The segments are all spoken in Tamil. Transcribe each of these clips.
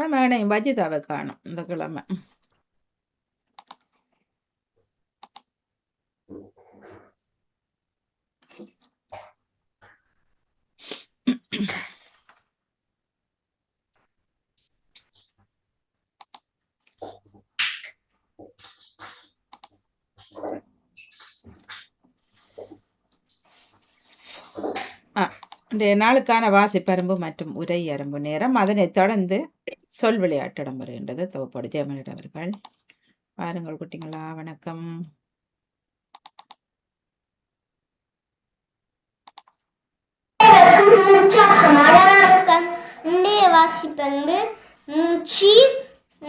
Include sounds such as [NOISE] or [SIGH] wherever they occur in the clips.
ஆனால் மேனையும் வஜிதாவை காணும். இந்த கிழமை ஆ இன்றைய நாளுக்கான வாசிப்பரும்பு மற்றும் உரை அரும்பு நேரம். அதனைத் தொடர்ந்து சொல் விளையாட்டு இடம்பெறுகின்றது. தொகுப்போடு ஜெயமனிட் அவர்கள். வாருங்கள் குட்டிங்களா வணக்கம். வணக்கம். இன்றைய வாசிப்பந்து நூற்றி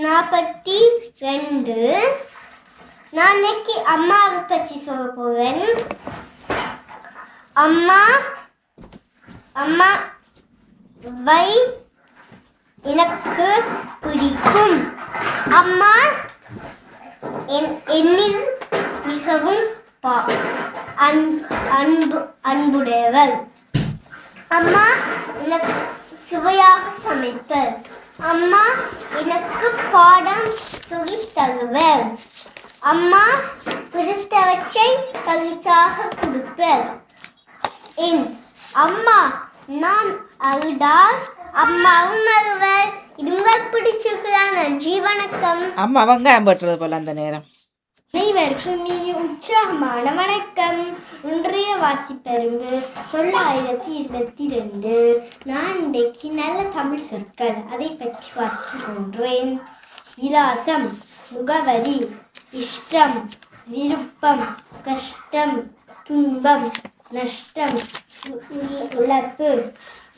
நாற்பத்தி ரெண்டு. நான் இன்னைக்கு அம்மாவை பற்றி சொல்ல போகிறேன் அம்மா அம்மா வை. எனக்கு பிடிக்கும். அம்மா என் என்னில் மிகவும் பா- அன்பு அன்பு அன்புடையவள். அம்மா எனக்கு சுவையாக சமைப்பர் அம்மா எனக்கு பாடம் சொல்லி தருவர். அம்மா பிடித்தவற்றை பரிசாக கொடுப்பர். என் அம்மா நான் அழுதால் அம்மாவும் அழுவர். இது உங்களுக்கு பிடிச்சிருக்குதா நன்றி வணக்கம் அம்மா வெங்காயம் போட்டுறது போல அந்த நேரம். அனைவருக்கும் இனி உற்சாகமான வணக்கம். இன்றைய வாசிப்பரும்பு தொள்ளாயிரத்தி இருபத்தி ரெண்டு நான் இன்றைக்கு நல்ல தமிழ் சொற்கள். அதை பற்றி வாசிக்க போன்றேன். விலாசம் முகவரி இஷ்டம் விருப்பம் கஷ்டம் துன்பம் நஷ்டம் உ-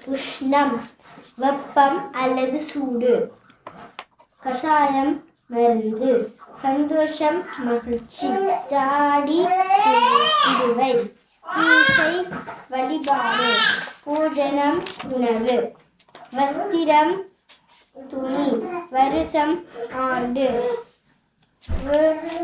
உஷ்ணம் வெப்பம் அல்லது சூடு. கஷாயம் மருந்து சந்தோஷம் மகிழ்ச்சி ஜாடி இடுவை பூசை வழிபாடு பூஜனம் உணவு வஸ்திரம் துணி வருஷம் ஆண்டு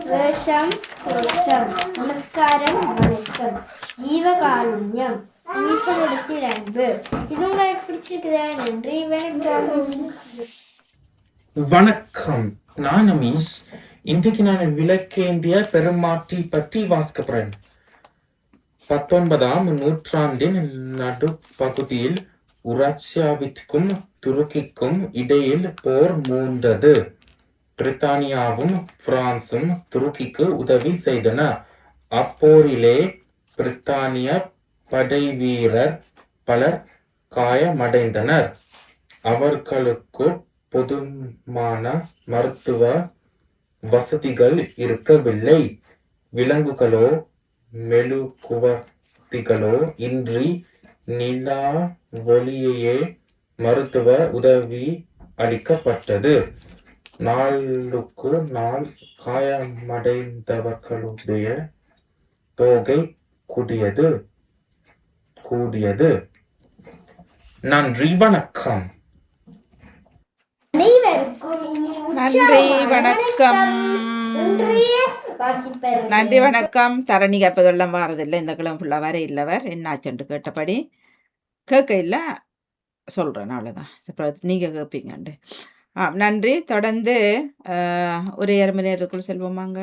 வேஷம் தோற்றம் நமஸ்காரம் வணக்கம் ஜீவகாருண்யம். உயிர்களிடத்தில் அன்பு இது உங்களுக்கு பிடிச்சிருக்குதா? நன்றி வணக்கம். வணக்கம். நான் அமீஷ். இன்றைக்கு நான் விளக்கேந்திய பெருமாட்டி பற்றி வாசிக்க போறேன் பத்தொன்பதாம் நூற்றாண்டின் நடுப்பகுதியில் உராசியாவிற்கும் துருக்கிக்கும் இடையில் போர் மூண்டது. பிரித்தானியாவும் பிரான்சும் துருக்கிக்கு உதவி செய்தன. அப்போரிலே பிரித்தானிய படை வீரர் பலர் காயமடைந்தனர். அவர்களுக்கு பொதுமான மருத்துவ வசதிகள் இருக்கவில்லை. விலங்குகளோ மெழுகுவர்த்திகளோ இன்றி நிலா ஒளியையே மருத்துவ உதவி அளிக்கப்பட்டது. நாளுக்கு நாள் காயமடைந்தவர்களுடைய தொகை கூடியது. கூடியது. நன்றி வணக்கம். நன்றி வணக்கம். நன்றி வணக்கம். தரணி கேட்பதெல்லாம் வாரதில்லை. இந்த கிழமை ஃபுல்லாக வர இல்லவர். என்னாச்சுண்டு கேட்டபடி? கேட்க இல்லை? சொல்கிறேன் அவ்வளோதான் நீங்கள் கேட்பீங்கண்டு ஆ நன்றி. தொடர்ந்து ஒரு ஏழு மணி நேரத்துக்குள் செல்வோமாங்க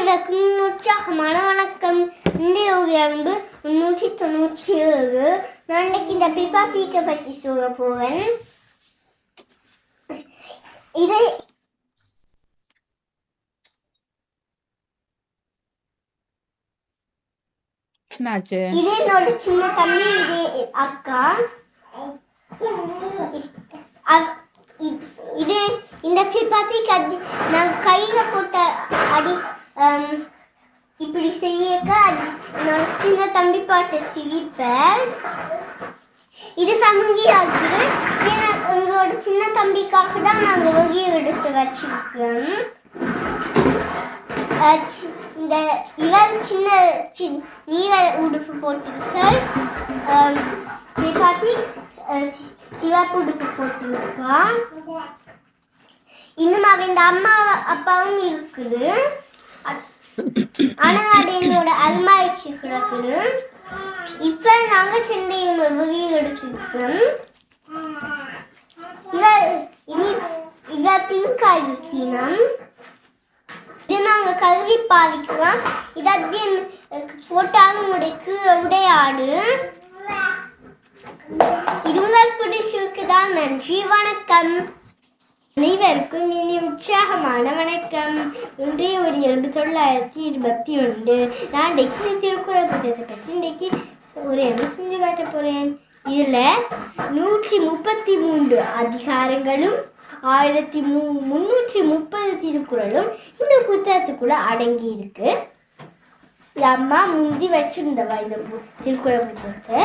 அனைவருக்கும் உற்சாகமான வணக்கம் இன்றைய உயர்ந்து முன்னூற்றி தொண்ணூற்றி ஏழு. நான் இன்னைக்கு இந்த பிப்பா பீக்கை பற்றி சொல்ல போவேன் இதை இது என்னோட சின்ன தம்பி இது அக்கா இது இந்த பிப்பாத்திக்கு அடி நான் கையில போட்ட அடி இப்படி செய்யக்க என்னோட சின்ன தம்பி பாட்டை சிரிப்பேன். இது சமங்கியாக்கு ஏன்னா உங்களோட சின்ன தம்பிக்காக தான் நாங்கள் வெளியே எடுத்து வச்சிருக்கோம் சி- இந்த இவள் சின்ன சின் நீல உடுப்பு போட்டிருக்காள். பாட்டி சிவப்பு உடுப்பு போட்டிருக்கான் இன்னும் அவன் இந்த அம்மா அப்பாவும் இருக்குது. ஆனா அது என்னோட அல்மாரிக்கு கிடக்குது. இப்ப நாங்க சென்னையும் வெளியே எடுத்துருக்கோம் இவ இனி இவ பிங்கா இருக்கீனம் இது நாங்க கல்வி பாதிக்கலாம். இத அப்படியே போட்டாலும் உடைக்கு உடையாடு இது உங்களுக்கு பிடிச்சிருக்குதா நன்றி வணக்கம் அனைவருக்கும் இனி உற்சாகமான வணக்கம். இன்றைய ஒரு இரண்டு தொள்ளாயிரத்தி இருபத்தி ஒன்று. நான் டெக்கி திருக்குறள் புத்தகத்தை பற்றி இன்றைக்கு ஒரு என்ன செஞ்சு காட்ட போகிறேன் இதில் நூற்றி முப்பத்தி மூன்று அதிகாரங்களும் ஆயிரத்தி மூ முந்நூற்றி முப்பது திருக்குறளும் இந்த புத்தகத்துக்குள்ள அடங்கி இருக்கு அம்மா முந்தி வச்சிருந்தவா இந்த திருக்குறள் புத்தகத்தை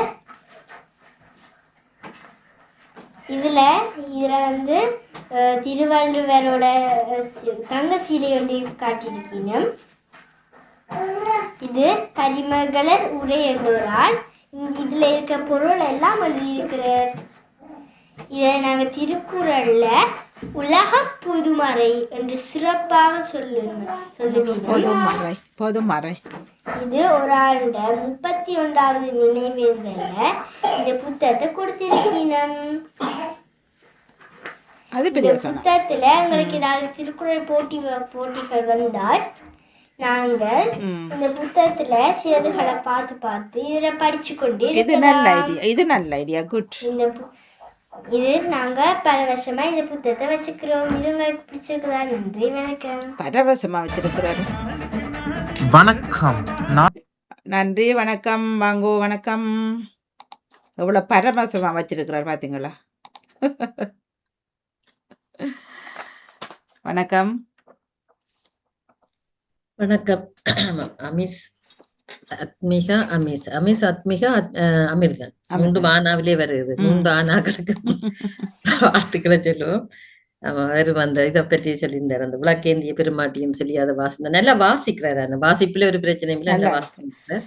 இதுல இதுல வந்து திருவள்ளுவரோட தங்க சீலை ஒன்று காட்டியிருக்கீங்க. இது கரிமகளர் உரை என்பவரால் இதுல இருக்க பொருள் எல்லாம் எழுதியிருக்கிறார் இதை நாங்க திருக்குறள்ல உலக புதுமறை என்று சிறப்பாக சொல்லுங்க சொல்லுவீங்க. பொதுமறை பொதுமறை. இது ஒரு ஆண்ட முப்பத்தி ஒன்றாவது நினைவேந்தல இந்த புத்தகத்தை கொடுத்திருக்கீங்க அது புத்தகத்துல எங்களுக்கு ஏதாவது திருக்குறள் போட்டி போட்டிகள் வந்தால் நாங்கள். இந்த புத்தகத்துல சிறதுகளை பார்த்து பார்த்து இதுல படிச்சு கொண்டே இது நல்ல. ஐடியா இது நல்ல ஐடியா குட் இந்த இது நாங்க பல வருஷமா இந்த புத்தகத்தை வச்சுக்கிறோம். இது உங்களுக்கு பிடிச்சிருக்குதா? நன்றி வணக்கம். பரவசமா வச்சிருக்கிறாரு. வணக்கம். நான் நன்றி வணக்கம் வாங்கோ வணக்கம். எவ்வளோ பரவசமா வச்சிருக்கிறார் பார்த்தீங்களா வணக்கம். வணக்கம். அமிஸ் அத்மிகா அமிஸ். அமிஸ் அத்மிகா அமிர்தன். மூன்று ஆனாவிலே வருது மூன்று ஆனாக்களுக்கு [LAUGHS] வாழ்த்துக்களை சொல்லுவோம். அவன் வெறும் அந்த இதை பற்றி சொல்லியிருந்தார். அந்த விளக்கேந்திய பெருமாட்டியும் சொல்லி அதை வாசிந்த நல்லா வாசிக்கிறாரு அந்த வாசிப்புல ஒரு பிரச்சனையும் இல்லை நல்லா வாசிக்கிறார்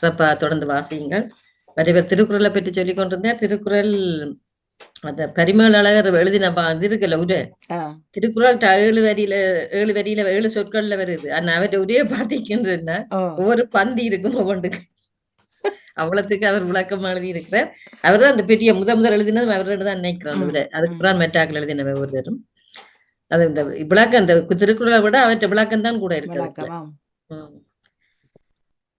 சிறப்பா தொடர்ந்து வாசியுங்கள். வரைவர் திருக்குறளை பற்றி சொல்லி கொண்டிருந்தார். திருக்குறள் அந்த பரிமள அழகர் எழுதின இருக்குல்ல ஆ. திருக்குறள் ஏழு வரியில ஏழு வரியில ஏழு சொற்கள்ல வருது. ஆனா அவருடைய உரையை பாத்தீங்கன்னா ஒவ்வொரு பந்தி இருக்கும் ஒவ்வொன்றுக்கு அவ்வளவுக்கு அவர் விளக்கம் எழுதி இருக்கிறார் அவர் தான் அந்த பெரிய முத முதல் எழுதினதும் அவர் தான் நினைக்கிறேன் அந்த விட. அதுக்கு பிறகு மெட்டாக்கள் எழுதின ஒவ்வொருத்தரும் அது இந்த விளக்கம் இந்த திருக்குறளை விட அவற்றை விளக்கம் தான் கூட இருக்கு.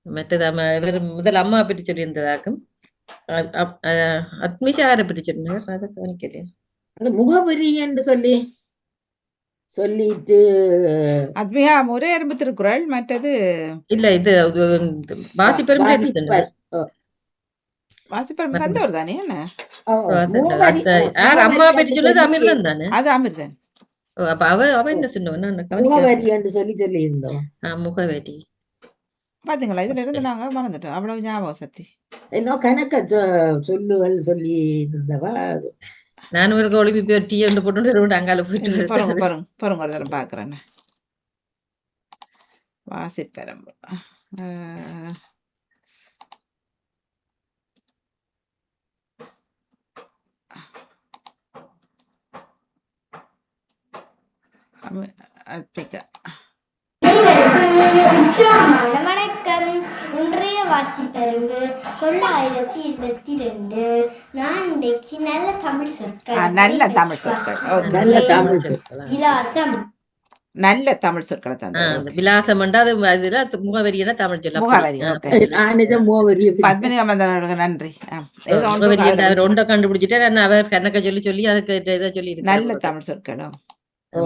மற்றது அம்ம இவர் முதல் அம்மா பற்றி சொல்லியிருந்ததாக்கும் அ- அப்- அ- அத்மிகா யாரை பற்றி சொன்னார். அதை கவனிக்கலையே? அந்த முகவரி என்று சொல்லி சொல்லிட்டு அதுமையா ஒரே எறும்பு திருக்குறள் மற்றது இல்ல இது இந்த வாசிப்பெரும். வாசிப்பரம் தந்தவர் தானே என்ன? அம்மா முகவரி பற்றி என்று சொன்னது சொல்லி- அமிர்தம் தானே அது அமிர்தன் ஓ, அப்ப அவ அவ என்ன சொன்னவன் முகவரி. பாத்தீங்களா? இதுல இருந்து நாங்க மறந்துட்டோம். அவ்வளவு ஞாபகம் சக்தி. கணக்க சொல்லுகள் சொல்லி இருந்தவா நான் ஒரு ஒளிப்பி போய் டீ ரெண்டு போட்டு ரெண்டு அங்கால போயிட்டு பாருங்க பாருங்க பாருங்க ஒரு பாக்குறேன் வாசிப்பெரம்பு வணக்கம். இன்றைய வாசிப்பரும்பு தொள்ளாயிரத்தி இருபத்தி ரெண்டு. நான் இன்றைக்கு நல்ல தமிழ் சொற்கள். நல்ல தமிழ் சொற்கள். நல்ல தமிழ் விலாசம் நல்ல தமிழ் சொற்களை தந்தது. விலாசம் அது அதுல முகவரியான தமிழ் சொல்ல முகவரி ஓகே. நானே முகவரி பத்மினி அமர்ந்தவர்களுக்கு நன்றி. முகவரி அவர் ஒன்றை கண்டுபிடிச்சிட்டு நான் அவர் கணக்க சொல்லி சொல்லி அதுக்கு இதை சொல்லி நல்ல தமிழ் சொற்களும் ஓ,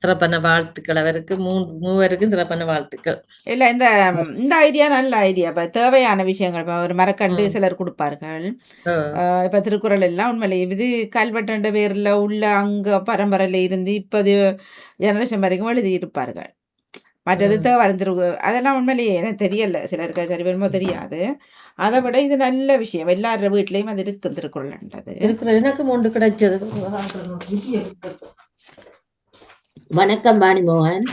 சிறப்பான வாழ்த்துக்கள் அவருக்கு. மூன்று மூவருக்கும் சிறப்பான வாழ்த்துக்கள். இல்ல இந்த இந்த ஐடியா நல்ல ஐடியா இப்ப தேவையான விஷயங்கள் இப்ப ஒரு மரக்கண்டு சிலர் கொடுப்பார்கள். இப்ப திருக்குறள் எல்லாம் உண்மையிலே இது கல்வெட்டுன்ற பேர்ல உள்ள அங்க பரம்பரையில இருந்து இப்போது ஜெனரேஷன் வரைக்கும் எழுதி இருப்பார்கள் மற்றது திரு அதெல்லாம் உண்மையிலேயே எனக்கு தெரியல. சிலருக்கு சரி வருமோ தெரியாது. அதை விட இது நல்ல விஷயம். எல்லார வீட்லயும் அது இருக்கும் திருக்குறள்ன்றது. இருக்கிற எனக்கு மூன்று கிடைச்சது. வணக்கம் வாணிமோகன்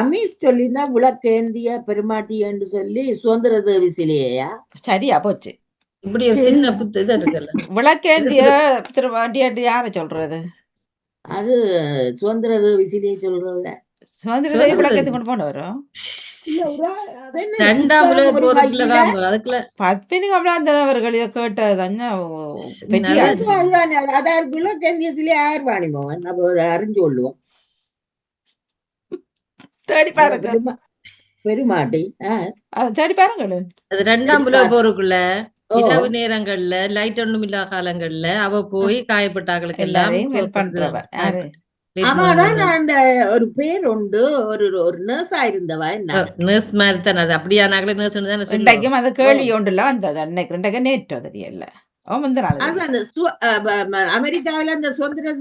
அமீஸ் சொல்லினா விளக்கேந்திய பெருமாட்டி என்று சொல்லி சுதந்திர தேவி சிலையா சரியா போச்சு. இப்படி ஒரு சின்ன புத்து இது இருக்குல்ல. விளக்கேந்திய திரு வண்டியாட்டு யாரை சொல்றது? அது சுதந்திர விசிலியை சொல்றது சுதந்திர சுதந்திர விளக்கத்தை கொண்டு போன வரும் இல்ல, ஒரு ஆள் அது என்ன ரெண்டாம் புத்தகம் உலக ஒரு போருக்குள்ள கையில தான் அதுக்குள்ள பத்மினி கமலாந்தன் அவர்கள் இதை கேட்டது அதை அறிஞ்சு கொள்ளுவோம். தேடி பாருங்க. பெருமா- பெருமாட்டி தேடி பாருங்க அது ரெண்டாம் உலக போருக்குள்ள இரவு நேரங்கள்ல லைட் ஒண்ணும் இல்லாத காலங்கள்ல அவ போய் காயப்பட்டாக்களுக்கு எல்லாம் பண்றவ. யாரு அவ தான் அந்த ஒரு பேர் உண்டு. ஒரு ஒரு நர்ஸா இருந்தவா என்ன? நர்ஸ் மாதிரி தானே அது அப்படியானாங்களே நர்ஸ் தானே இன்றைக்கும் அந்த கேள்வி ஒன்றுல வந்தது. அன்னைக்கு இன்றைக்கு நேற்று அது ம- அமெரிக்காவில அந்த சுதந்திர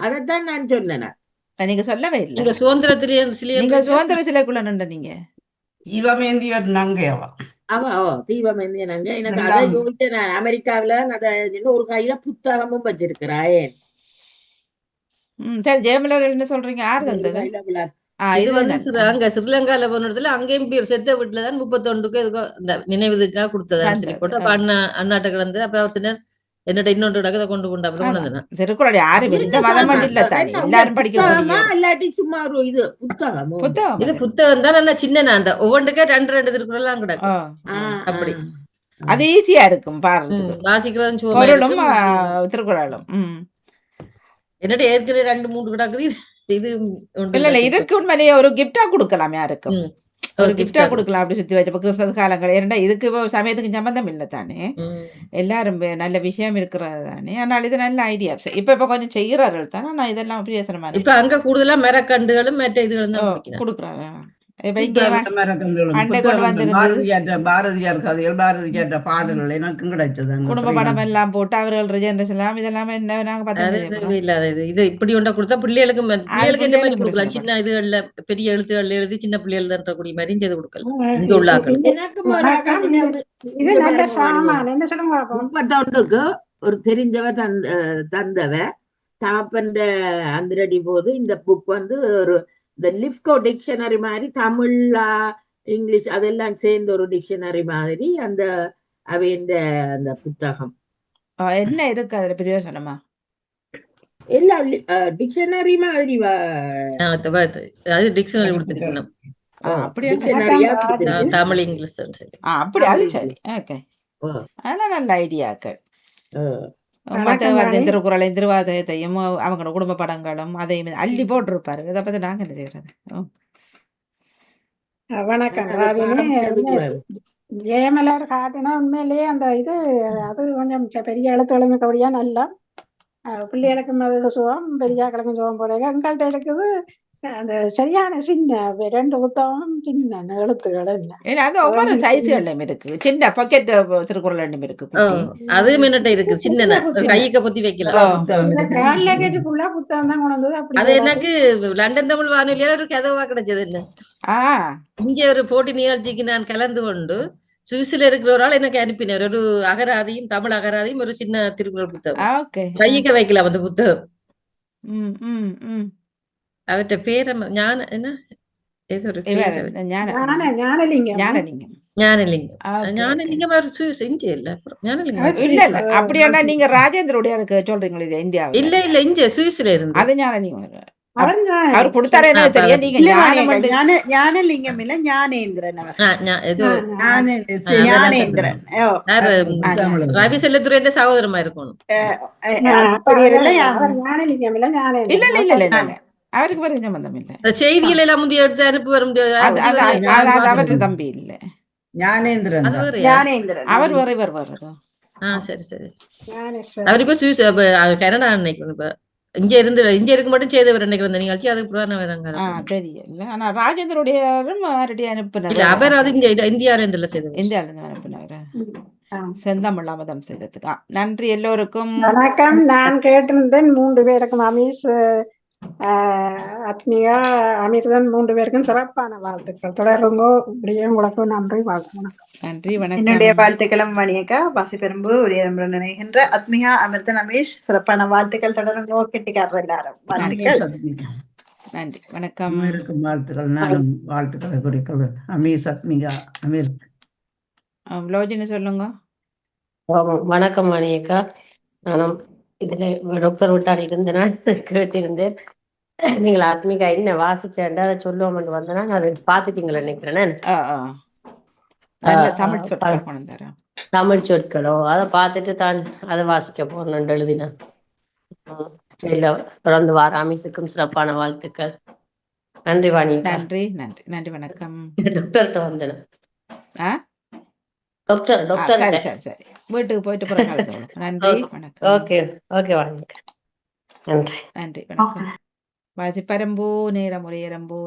அதைத்தான் நான் சொன்னேன். நீங்க சொல்லவே இல்லை. நீங்க சுதந்திரத்திலேயே சிலையை நீங்க சுதந்திர சிலைக்குள்ள நின்ற நீங்க இவமேந்தியவர் நங்கையவா அவ ஓ தீபம் என்னங்க எனக்கு. அதை யோசிச்சேன் நான் அமெரிக்காவில அத ஒரு கையில புத்தகமும் வச்சிருக்கிறாயே ம் சரி ஜெயமலர் என்ன சொல்றீங்க யார் தந்தது இது வந்து அங்க ஸ்ரீலங்கால போன இடத்துல அங்கேயும் போய் செத்த வீட்டுல தான் முப்பத்தொண்டுக்கு எதுக்கோ இந்த நினைவுக்காக சொல்லி தந்தது, போட்டு அப்ப. அண்ணா அண்ணாட்ட கிடந்து அப்ப அவர் சொன்னார் என்னட்ட இன்னொன்று கிடக்கதை கொண்டு கொண்டு அப்புறம் திருக்குறள் யாரும் எந்த என்ன மதம் சொல்றாங்க? இல்ல தானே. என்ன எல்லாரும் படிக்க சும்மா ஒரு இது புத்தகமோ? புத்தகம். இது அது. புத்தகம் தான். சின்ன நான் அந்த ஒவ்வொன்றுக்கே ரெண்டு ரெண்டு திருக்குறள் ஓ கிடக்கும் அப்படி. அது ஈஸியா இருக்கும் ம், வாசிக்கிறதும் பொருளும் திருக்குறளும். ஏற்கனவே ரெண்டு மூணு கிடக்குது. இது- இல்ல இல்ல. இருக்கு உண்மையிலேயே ஒரு கிஃப்டா கொடுக்கலாம் யாருக்கும். ஒரு கிஃப்டா கொடுக்கலாம் அப்படி சுத்தி வச்சு. இப்ப கிறிஸ்மஸ் காலங்கள். ஏன்னா இதுக்கு இப்போ சமயத்துக்கு சம்பந்தம் இல்லை தானே. எல்லாரும் நல்ல விஷயம் இருக்கிறது தானே? ஆனால் இது நல்ல ஐடியா இப்ப இப்ப கொஞ்சம் செய்கிறார்கள் தானே? நான் இதெல்லாம் பிரியசனமான இப்ப அங்க கூடுதலா மரக்கண்டுகளும் மற்ற இதுகளும் தான். கொடுக்குறாங்க. பாரதியார் கதைகள் பாரதியார்ட்ட பாடல்கள் எனக்கும் கிடைச்சது குடும்ப. படம் எல்லாம் போட்டு அவர்கள் ஜெனரேஷன் எல்லாம் இதெல்லாம் என்ன நாங்க பார்த்தது இது இது இப்படி ஒன்றா கொடுத்தா பிள்ளைகளுக்கு பிள்ளைகளுக்கு என்ன மாதிரி கொடுக்கலாம்? சின்ன இதுகள்ல பெரிய எழுத்துகள் எழுதி சின்ன பிள்ளைகள் தரக்கூடிய மாதிரியும் செய்து கொடுக்கலாம். இங்க ஒரு தெரிஞ்சவ தந்த தந்தவ தாப்பன்ற அந்திரடி போது இந்த புக் வந்து ஒரு இந்த லிப்கோ டிக்ஷனரி மாதிரி தமிழ் ஆ, இங்கிலீஷ் அதெல்லாம் சேர்ந்த ஒரு டிக்ஷனரி மாதிரி அந்த அவைன்ற அந்த புத்தகம். என்ன இருக்கு அதுல பிரயோசனமா எல்லா டிக்ஷனரி மாதிரி அது டிக்ஷனரி கொடுத்துருக்கணும். தமிழ் இங்கிலீஷ் அப்படி அது சரி. ஓகே அதெல்லாம் நல்ல ஐடியாக்கள். மற்ற. திருக்குறளையும் திருவாதகத்தையும் அவங்களோட குடும்ப படங்களும் அதையும் அள்ளி போட்டிருப்பாரு. இதை பத்தி நாங்க என்ன செய்யறது வணக்கம். ஜெயமலர் காட்டினா உண்மையிலேயே அந்த இது அது கொஞ்சம் பெரிய எழுத்துக்களும் இருக்கபடியா நல்லா. பிள்ளைகளுக்கும் அது சுகம் பெரியாக்களுக்கும் சுகம் போல எங்கள்கிட்ட இருக்குது அந்த சரியான சின்ன ரெண்டு புத்தகமும் சின்ன எழுத்துக்கள் என்ன அது ஒவ்வொரு அதான் சைஸ்கள்லயும் இருக்கு சின்ன பாக்கெட் திருக்குறள் ரெண்டும் இருக்கு. அதுவும் என்னட்ட இருக்கு சின்ன. கையக்க பத்தி வைக்கலாம் ஓ. புத்தகம் லக்கேஜ் ஃபுல்லா புத்தகம் தான் கொண்டு வந்தது அது. எனக்கு லண்டன் தமிழ் வானொலியில ஒரு கதவா கிடைச்சது என்ன ஆ இங்க ஒரு போட்டி நிகழ்ச்சிக்கு நான் கலந்து கொண்டு சுவிஸ்ல இருக்கிற ஒரு ஆள் எனக்கு அனுப்பினார் ஒரு அகராதியும் தமிழ் அகராதியும் ஒரு சின்ன திருக்குறள் புத்தகம் ஓகே கையக்க வைக்கலாம் அந்த புத்தகம் ஒரு இவர் பேர் ஞான ஞான ஞானலிங்கம் ஞானலிங்கம் ஞானலிங்கம் அவர் சுவிஸ் இந்தியா இல்ல அப்புறம் ஞானலிங்கம் இல்ல இல்ல சுவிஸ். நீங்க ராஜேந்திரோடைய இருக்கு சொல்றீங்களே இல்ல இந்தியாவுல இல்ல இல்ல இங்க சுவிஸ்ல இருந்து அது ஞானலிங்கம் அவர் கொடுத்தாரு எனக்கு தெரியும். நீங்க இல்ல ஞானம் ஞானலிங்கம் இல்ல ஞானேந்திரன் ஞானேந்திரன். ரவி செல்லத்துறையின் சகோதரமா இருக்கணும் இல்ல. இல்ல இல்ல அவருக்கு பேருக்கு சம்பந்தம் இல்ல செய்திகள் எல்லாம் முந்தைய எடுத்து அனுப்பி வரும் அது அது அது- அது அது அவரு தம்பி இல்ல ஞானேந்திரன் அவர் வேறதோ ஆ சரி சரி. அவர் இப்ப சுவிஸ் கனடா நினைக்கிறேன் இப்ப இங்க இருந்து இங்க இருக்க மட்டும் செய்தவர் நினைக்கிறேன் அந்த நிகழ்ச்சி அதுக்கு புறான வராங்க ஆ தெரியல ஆனா ராஜேந்திரோடையும் அவருடைய இல்ல அனுப்பினார் அவர் அது இங்க இந்தியால இருந்துல செய்தவர் இந்தியால இருந்து அனுப்பினாரு ஆ. செந்தமிழ் அமதம் செய்ததுக்கு நன்றி எல்லோருக்கும் வணக்கம் நான் கேட்டிருந்தேன் மூன்று பேருக்கும் அமீஸ் ஆஹ் ஆத்மிகா அமிர்தன் மூன்று பேருக்கும் சிறப்பான வாழ்த்துக்கள். தொடருங்கோ. இப்படியே உங்களுக்கு நன்றி வாழ்த்து வணக்கம். நன்றி என்னுடைய வணக்கம் வாழ்த்துக்களும் மணியக்கா வாசிப்பெரும்பு உரியரம்பு நினைகின்ற அத்மிகா அமிர்தன் அமீஷ். சிறப்பான வாழ்த்துக்கள் தொடருங்க கெட்டிக்காரர் எல்லாரும். நன்றி வணக்கம். அமீருக்கும் வாழ்த்துக்கள் நானும் வாழ்த்துக்களை குறிக்கிறேன் அமீர் சத்மிகா அமீர். லோஜினி சொல்லுங்க. வணக்கம் மணியக்கா நானும் இதுல டாக்டர் விட்டார் இருந்த நாள் கேட்டிருந்தேன் நீங்கள் ஆத்மிகா என்ன வாசிச்சேன்டா அதை சொல்லுவோம்னு வந்தனா அது பார்த்துட்டீங்களா நினைக்கிறேன் தமிழ் சொற்கள் தமிழ் அதை பார்த்துட்டு தான் அதை வாசிக்க போறேன் எழுதினேன். இல்ல தொடர்ந்து வார அமிசுக்கும் சிறப்பான வாழ்த்துக்கள். நன்றி வாணியக்கா நன்றி நன்றி. நன்றி வணக்கம். [LAUGHS] டாக்டர்கிட்ட வந்தேன். டாக்டர் டாக்டர் சரி சரி சரி வீட்டுக்கு போயிட்டு பிறகு. நன்றி வணக்கம் ஓகே ஓகே வாணியக்கா நன்றி நன்றி வணக்கம் வாசிப்பரம்போ நேரம் உரையரம்போ